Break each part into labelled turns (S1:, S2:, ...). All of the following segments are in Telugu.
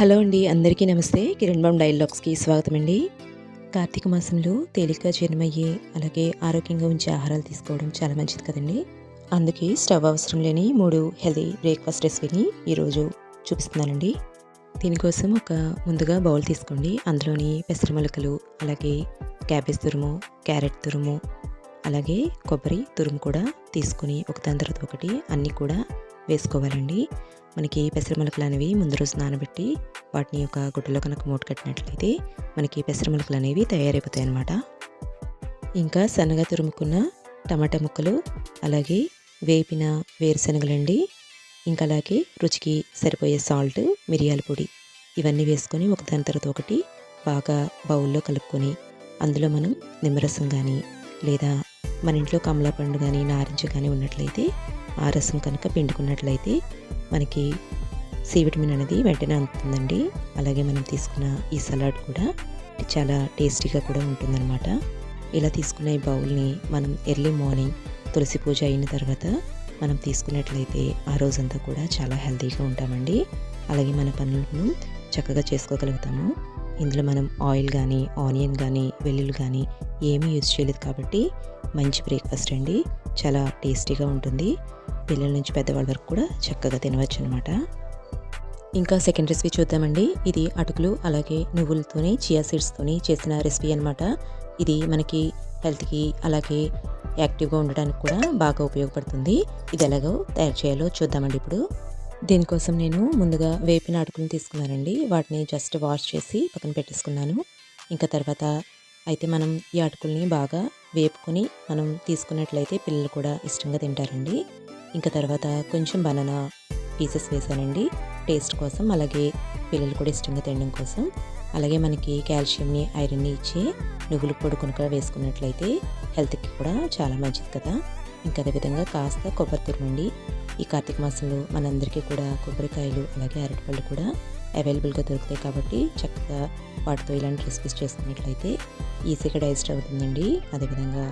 S1: హలో అండి అందరికీ నమస్తే. కిరణ్ బామ్ డైలాగ్స్కి స్వాగతం అండి కార్తీక మాసంలో తేలిగ్గా జీర్ణమయ్యే అలాగే ఆరోగ్యంగా ఉంచే ఆహారాలు తీసుకోవడం చాలా మంచిది కదండి. అందుకే స్టవ్ అవసరం లేని మూడు హెల్దీ బ్రేక్ఫాస్ట్ రెసిపీని ఈరోజు చూపిస్తున్నానండి. దీనికోసం ఒక ముందుగా బౌల్ తీసుకోండి. అందులోని పెసర మొలకలు అలాగే క్యాబేజ్ తురుము క్యారెట్ తురుము అలాగే కొబ్బరి తురుము కూడా తీసుకుని ఒకదాని తర్వాత ఒకటి అన్నీ కూడా వేసుకోవాలండి. మనకి పెసర మొలకలు అనేవి ముందు రోజు నానబెట్టి వాటిని ఒక గుడ్డలో కనుక మూట కట్టినట్లయితే మనకి పెసర మొలకలు అనేవి తయారైపోతాయి అన్నమాట. ఇంకా సన్నగా తురుముకున్న టమాటా ముక్కలు అలాగే వేపిన వేరుశనగలండి ఇంకా అలాగే రుచికి సరిపోయే సాల్ట్ మిరియాల పొడి ఇవన్నీ వేసుకొని ఒకదాని తర్వాత ఒకటి బాగా బౌల్లో కలుపుకొని అందులో మనం నిమ్మరసం కానీ లేదా మన ఇంట్లో కమలాపండు కానీ నారింజ కానీ ఉన్నట్లయితే ఆ రసం కనుక పిండుకున్నట్లయితే మనకి సి విటమిన్ అనేది వెంటనే అందుతుందండి. అలాగే మనం తీసుకున్న ఈ సలాడ్ కూడా చాలా టేస్టీగా కూడా ఉంటుందన్నమాట. ఇలా తీసుకున్న ఈ బౌల్ని మనం ఎర్లీ మార్నింగ్ తులసి పూజ అయిన తర్వాత మనం తీసుకున్నట్లయితే ఆ రోజంతా కూడా చాలా హెల్తీగా ఉంటామండి. అలాగే మన పనులను చక్కగా చేసుకోగలుగుతాము. ఇందులో మనం ఆయిల్ కానీ ఆనియన్ కానీ వెల్లుల్లి కానీ ఏమీ యూజ్ చేయలేదు కాబట్టి మంచి బ్రేక్ఫాస్ట్ అండి. చాలా టేస్టీగా ఉంటుంది. పిల్లల నుంచి పెద్దవాళ్ళ వరకు కూడా చక్కగా తినవచ్చు అనమాట ఇంకా సెకండ్ రెసిపీ చూద్దామండి. ఇది అటుకులు అలాగే నువ్వులతోని చియా సీడ్స్తోని చేసిన రెసిపీ అనమాట ఇది మనకి హెల్త్కి అలాగే యాక్టివ్గా ఉండడానికి కూడా బాగా ఉపయోగపడుతుంది. ఇది ఎలాగో తయారు చేయాలో చూద్దామండి ఇప్పుడు. దీనికోసం నేను ముందుగా వేపిన అటుకులు తీసుకున్నానండి. వాటిని జస్ట్ వాష్ చేసి పక్కన పెట్టేసుకున్నాను. ఇంకా తర్వాత అయితే మనం ఈ అటుకుల్ని బాగా వేపుకొని మనం తీసుకున్నట్లయితే పిల్లలు కూడా ఇష్టంగా తింటారండి. ఇంకా తర్వాత కొంచెం బనానా పీసెస్ వేసానండి. టేస్ట్ కోసం అలాగే పిల్లలు కూడా ఇష్టంగా తినడం కోసం. అలాగే మనకి కాల్షియంని ఐరన్ని ఇచ్చి నువ్వులు పొడి కొనుక వేసుకున్నట్లయితే హెల్త్కి కూడా చాలా మంచిది కదా. ఇంకా అదేవిధంగా కాస్త కొబ్బరి తురుమండి ఈ కార్తీక మాసంలో మనందరికీ కూడా కొబ్బరికాయలు అలాగే అరటిపళ్ళు కూడా అవైలబుల్గా దొరుకుతాయి కాబట్టి చక్కగా వాటితో ఇలాంటి రెసిపీస్ చేసుకున్నట్లయితే ఈజీగా డైజెస్ట్ అవుతుందండి. అదేవిధంగా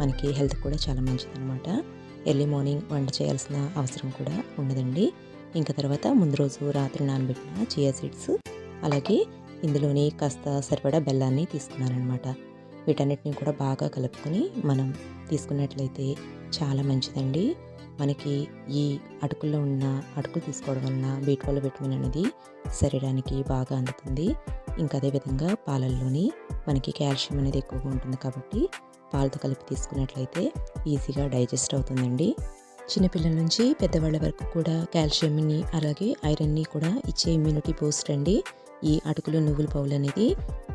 S1: మనకి హెల్త్ కూడా చాలా మంచిది అనమాట ఎర్లీ మార్నింగ్ వంట చేయాల్సిన అవసరం కూడా ఉండదండి. ఇంకా తర్వాత ముందు రోజు రాత్రి నానబెట్టిన చియా సీడ్స్ అలాగే ఇందులోని కాస్త సరిపడా బెల్లాన్ని తీసుకున్నానమాట వీటన్నిటిని కూడా బాగా కలుపుకొని మనం తీసుకున్నట్లయితే చాలా మంచిదండి. మనకి ఈ అటుకుల్లో ఉన్న అటుకులు తీసుకోవడం వలన బీ ట్వెల్వ్ విటమిన్ అనేది శరీరానికి బాగా అందుతుంది. ఇంకా అదేవిధంగా పాలల్లోని మనకి కాల్షియం అనేది ఎక్కువగా ఉంటుంది కాబట్టి పాలతో కలిపి తీసుకున్నట్లయితే ఈజీగా డైజెస్ట్ అవుతుందండి. చిన్నపిల్లల నుంచి పెద్దవాళ్ళ వరకు కూడా కాల్షియంని అలాగే ఐరన్ని కూడా ఇచ్చే ఇమ్యూనిటీ బూస్ట్ అండి. ఈ అటుకులు నువ్వుల పౌలు అనేది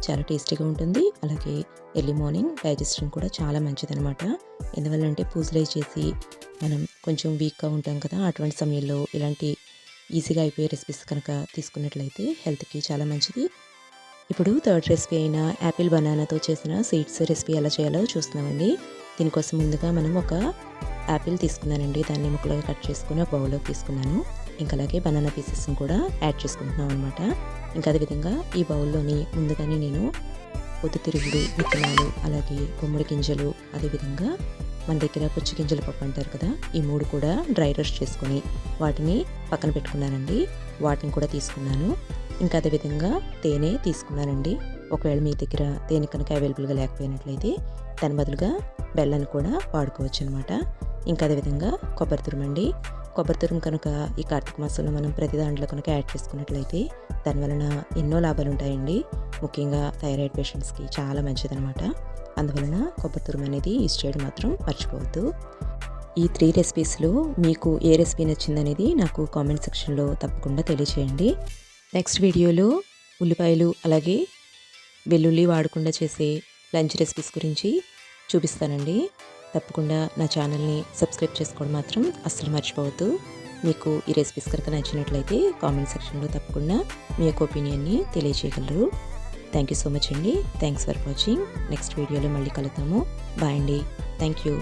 S1: చాలా టేస్టీగా ఉంటుంది. అలాగే ఎర్లీ మార్నింగ్ డైజెషన్ కూడా చాలా మంచిదనమాట ఎందువల్లంటే పూజలు చేసి మనం కొంచెం వీక్గా ఉంటాం కదా అటువంటి సమయంలో ఇలాంటి ఈజీగా అయిపోయే రెసిపీస్ కనుక తీసుకున్నట్లయితే హెల్త్కి చాలా మంచిది. ఇప్పుడు థర్డ్ రెసిపీ అయిన యాపిల్ బనానాతో చేసిన సీడ్స్ రెసిపీ ఎలా చేయాలో చూస్తున్నామండి. దీనికోసం ముందుగా మనం ఒక యాపిల్ తీసుకున్నానండి దాన్ని ముక్కలుగా కట్ చేసుకుని ఒక బౌల్లోకి తీసుకున్నాను. ఇంకా అలాగే బనానా పీసెస్ని కూడా యాడ్ చేసుకుంటున్నాం అనమాట ఇంకా అదేవిధంగా ఈ బౌల్లోని ముందుగానే నేను పొద్దుతిరుగుడు విత్తనాలు అలాగే గుమ్మడి గింజలు అదేవిధంగా మన దగ్గర పుచ్చి గింజల పప్పు అంటారు కదా ఈ మూడు కూడా డ్రై రోస్ట్ చేసుకొని వాటిని పక్కన పెట్టుకున్నానండి. వాటిని కూడా తీసుకున్నాను. ఇంకా అదేవిధంగా తేనె తీసుకున్నానండి. ఒకవేళ మీ దగ్గర తేనె కనుక అవైలబుల్గా లేకపోయినట్లయితే దాని బదులుగా బెల్లాన్ని కూడా వాడుకోవచ్చు అనమాట ఇంకా అదేవిధంగా కొబ్బరి తురుమండి. కొబ్బరి తురుము కనుక ఈ కార్తీక మాసంలో మనం ప్రతి దాంట్లో కనుక యాడ్ చేసుకున్నట్లయితే దానివలన ఎన్నో లాభాలు ఉంటాయండి. ముఖ్యంగా థైరాయిడ్ పేషెంట్స్కి చాలా మంచిదనమాట అందువలన కొబ్బరి తురుము అనేది యూజ్ చేయడం మాత్రం మర్చిపోవద్దు. ఈ త్రీ రెసిపీస్లో మీకు ఏ రెసిపీ నచ్చిందనేది నాకు కామెంట్ సెక్షన్లో తప్పకుండా తెలియచేయండి. నెక్స్ట్ వీడియోలో ఉల్లిపాయలు అలాగే వెల్లుల్లి వాడకుండా చేసే లంచ్ రెసిపీస్ గురించి చూపిస్తానండి. తప్పకుండా నా ఛానల్ని సబ్స్క్రైబ్ చేసుకోవడం మాత్రం అస్సలు మర్చిపోవద్దు. మీకు ఈ రెసిపీస్ కనుక నచ్చినట్లయితే కామెంట్ సెక్షన్లో తప్పకుండా మీ యొక్క ఒపీనియన్ని తెలియజేయగలరు. థ్యాంక్ యూ సో మచ్ అండి. థ్యాంక్స్ ఫర్ వాచింగ్ నెక్స్ట్ వీడియోలో మళ్ళీ కలుద్దాము. బాయ్ అండి. Thank you